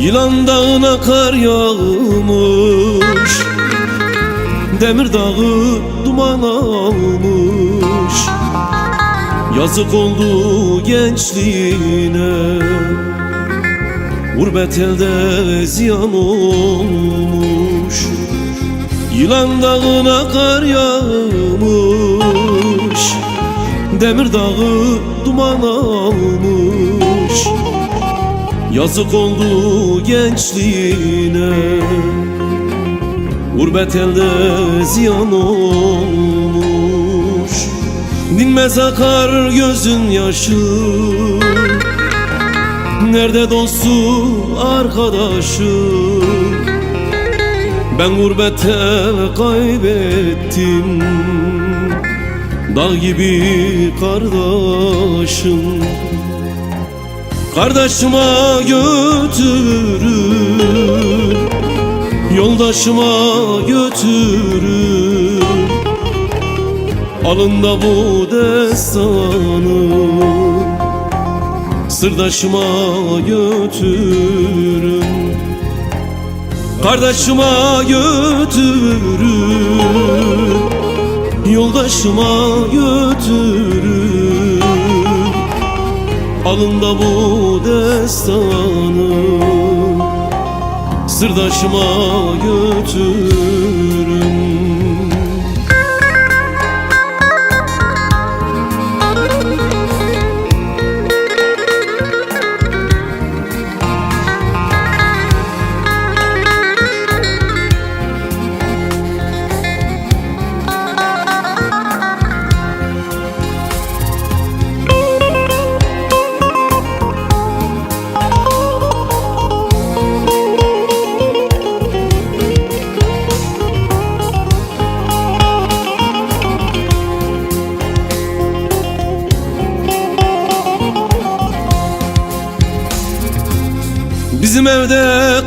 Yılan dağına kar yağmış Demir dağı duman almış. Yazık oldu gençliğine Gurbet elde ziyan olmuş. Yılan dağına kar yağmış Demir dağı duman almış Yazık oldu gençliğine. Gurbet elde ziyan olmuş. Dinmez akar gözün yaşı. Nerede dostu arkadaşım Ben gurbete kaybettim. Dağ gibi kardeşim Kardeşime götürün Yoldaşıma götürün Alın da bu destanı Sırdaşıma götürün Kardeşime götürün Yoldaşıma götürün Alın da bu destanı Sırdaşıma götürün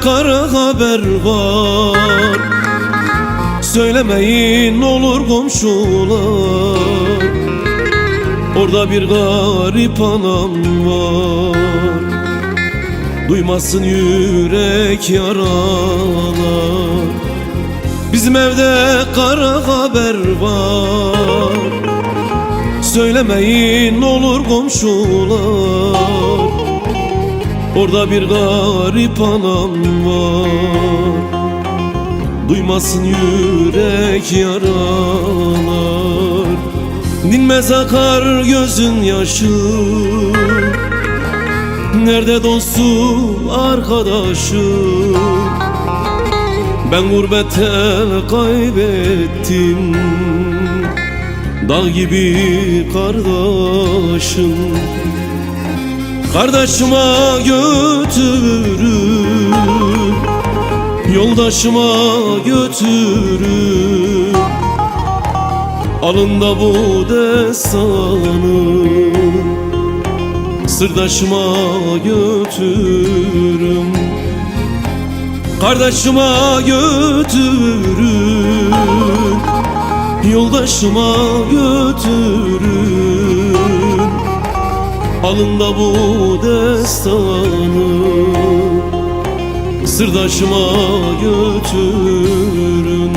kara haber var. Söylemeyin olur komşular. Orada bir garip anam var. Duymasın yürek yaralar. Bizim evde kara haber var. Söylemeyin olur komşular Orada bir garip anam var. Duymasın yürek yaralar. Dinmez akar gözün yaşı. Nerede dostu arkadaşım Ben gurbete kaybettim. Dağ gibi kardeşim Kardeşime götürün Yoldaşıma götürün Alın da bu destanı Sırdaşıma götürün Kardeşime götürün Yoldaşıma götürün Alın da bu destanı Sırdaşıma götürün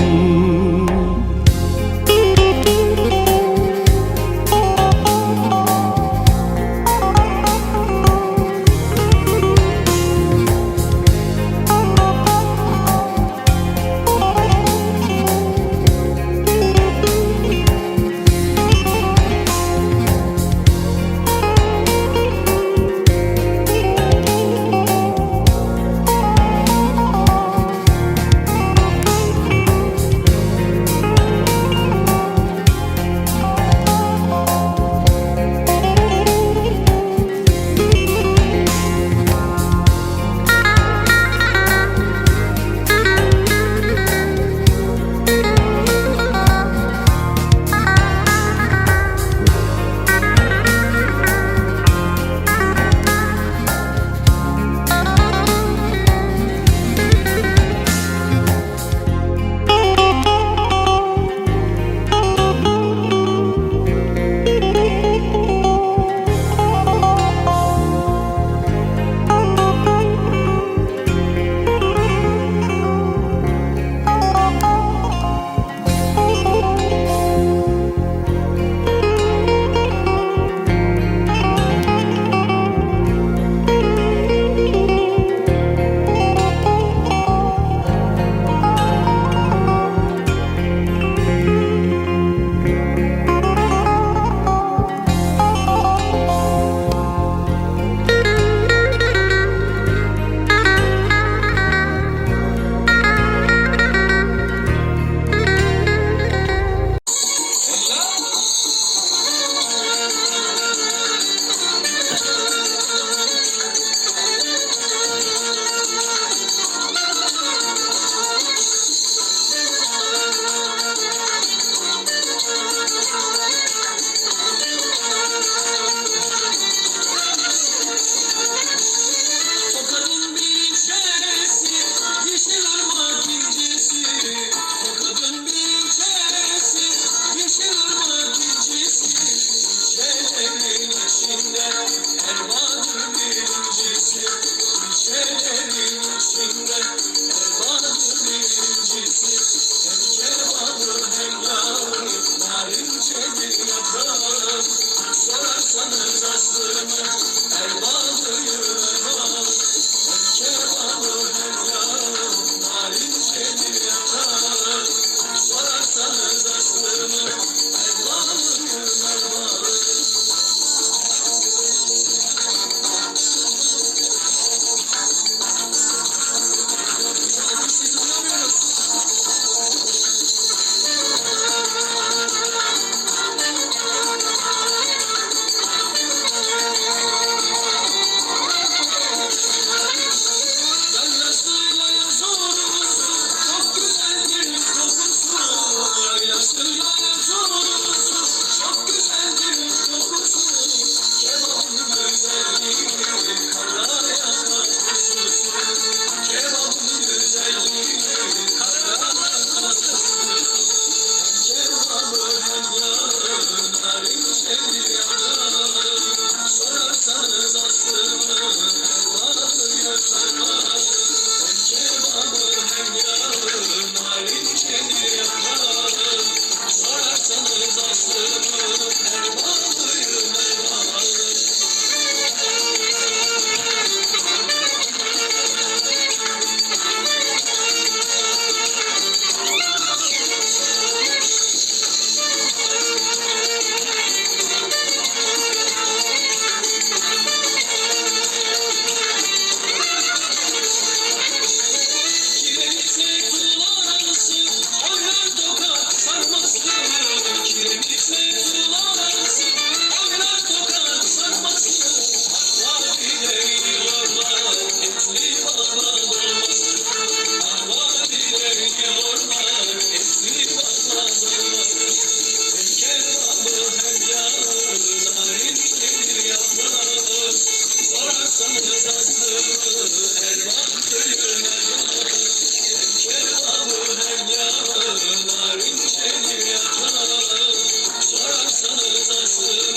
Yes.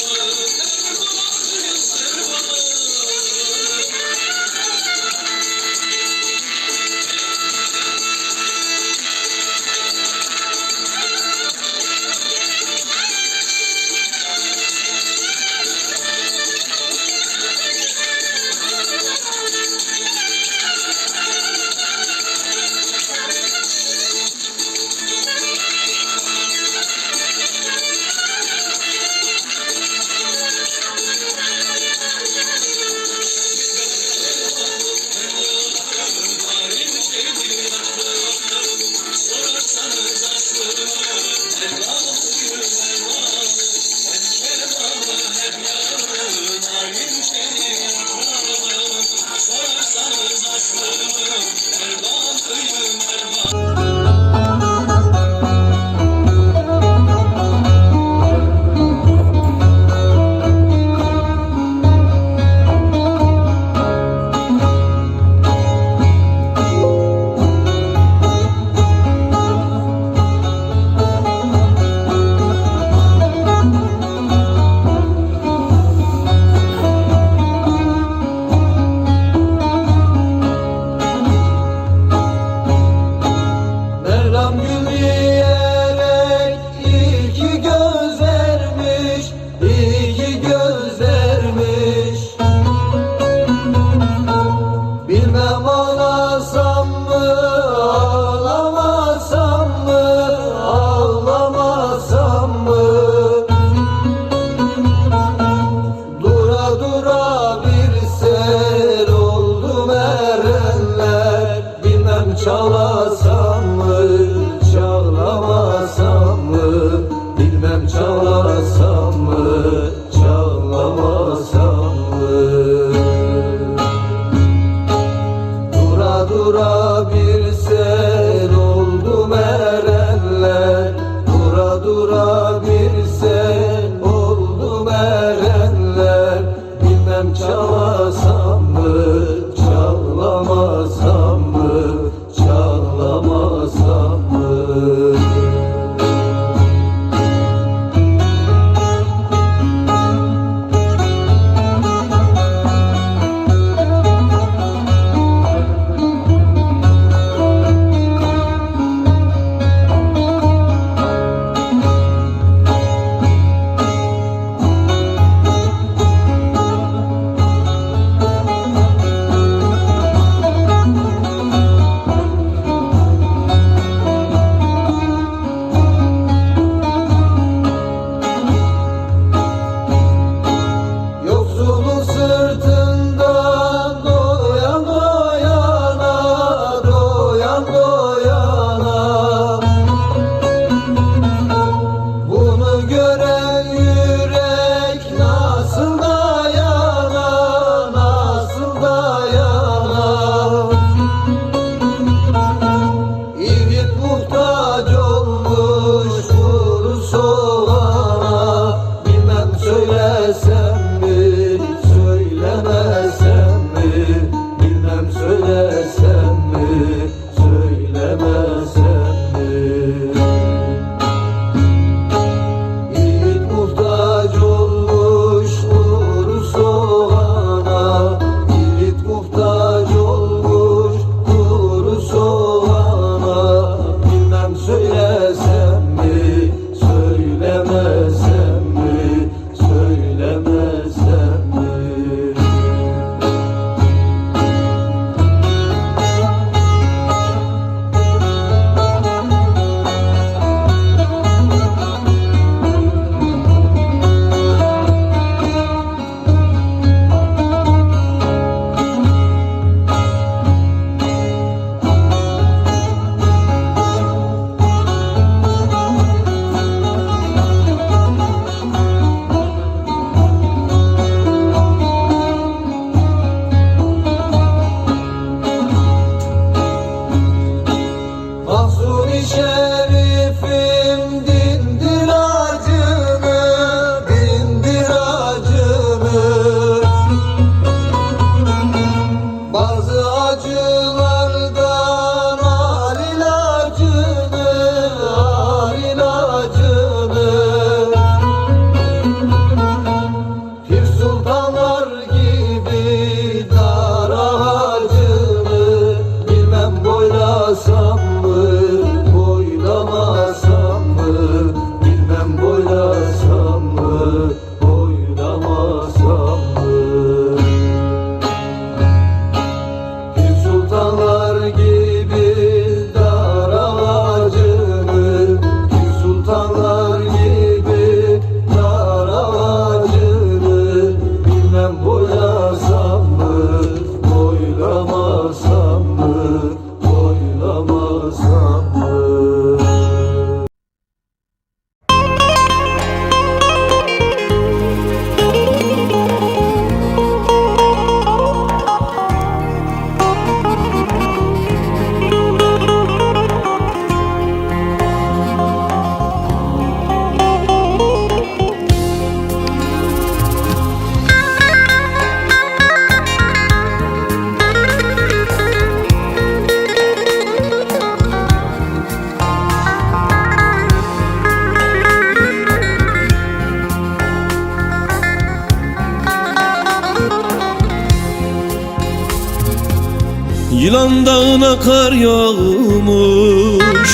Yılan dağına kar yağmış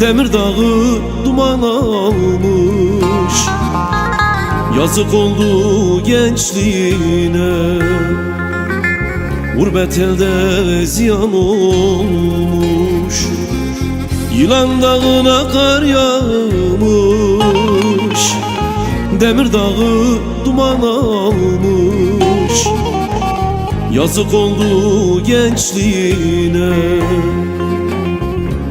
Demir dağı duman almış. Yazık oldu gençliğine Gurbet elde ziyan olmuş. Yılan dağına kar yağmış Demir dağı duman almış Yazık oldu gençliğine.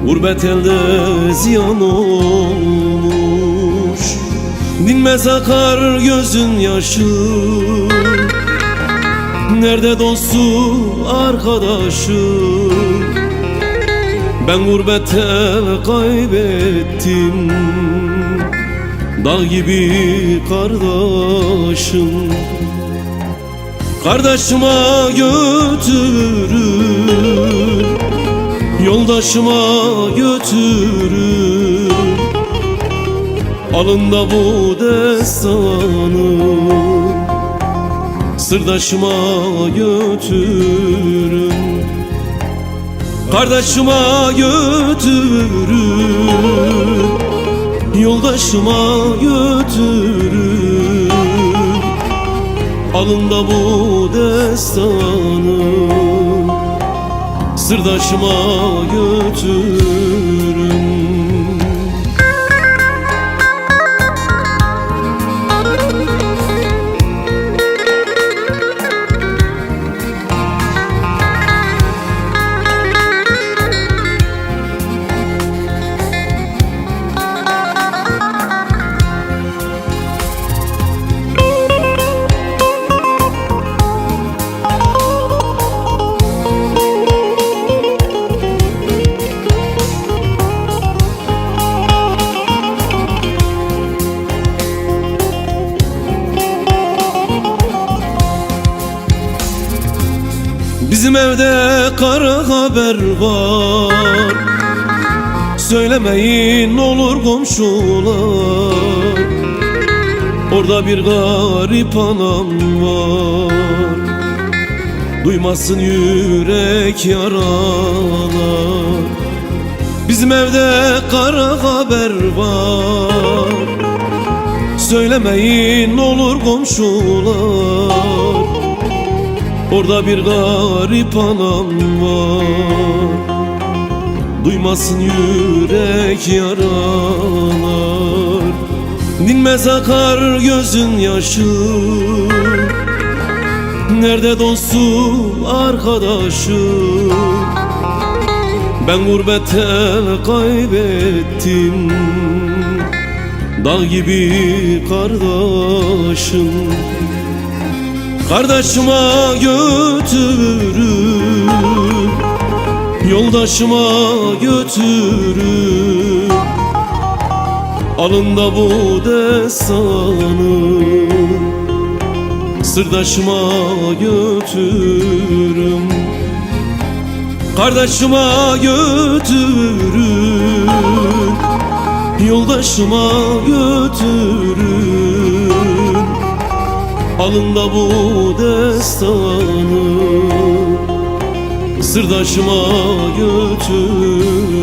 Gurbet elde ziyan olmuş. Dinmez akar gözün yaşı. Nerede dostu arkadaşı? Ben gurbete kaybettim. Dağ gibi kardeşim Kardeşime götürün Yoldaşıma götürün Alın da bu destanı Sırdaşıma götürün Kardeşime götürün Yoldaşıma götürün Alın da bu destanı Sırdaşıma götürün kara haber var. Söylemeyin olur komşular. Orada bir garip anam var. Duymasın yürek yaralar. Bizim evde kara haber var. Söylemeyin olur komşular Orada bir garip anam var. Duymasın yürek yaralar. Dinmez akar gözün yaşı. Nerede dostu arkadaşı? Ben gurbete kaybettim. Dağ gibi kardeşim Kardeşime götürün Yoldaşıma götürün Alın da bu destanı Sırdaşıma götürün Kardeşime götürün Yoldaşıma götürün Alın da bu destanı Sırdaşıma götür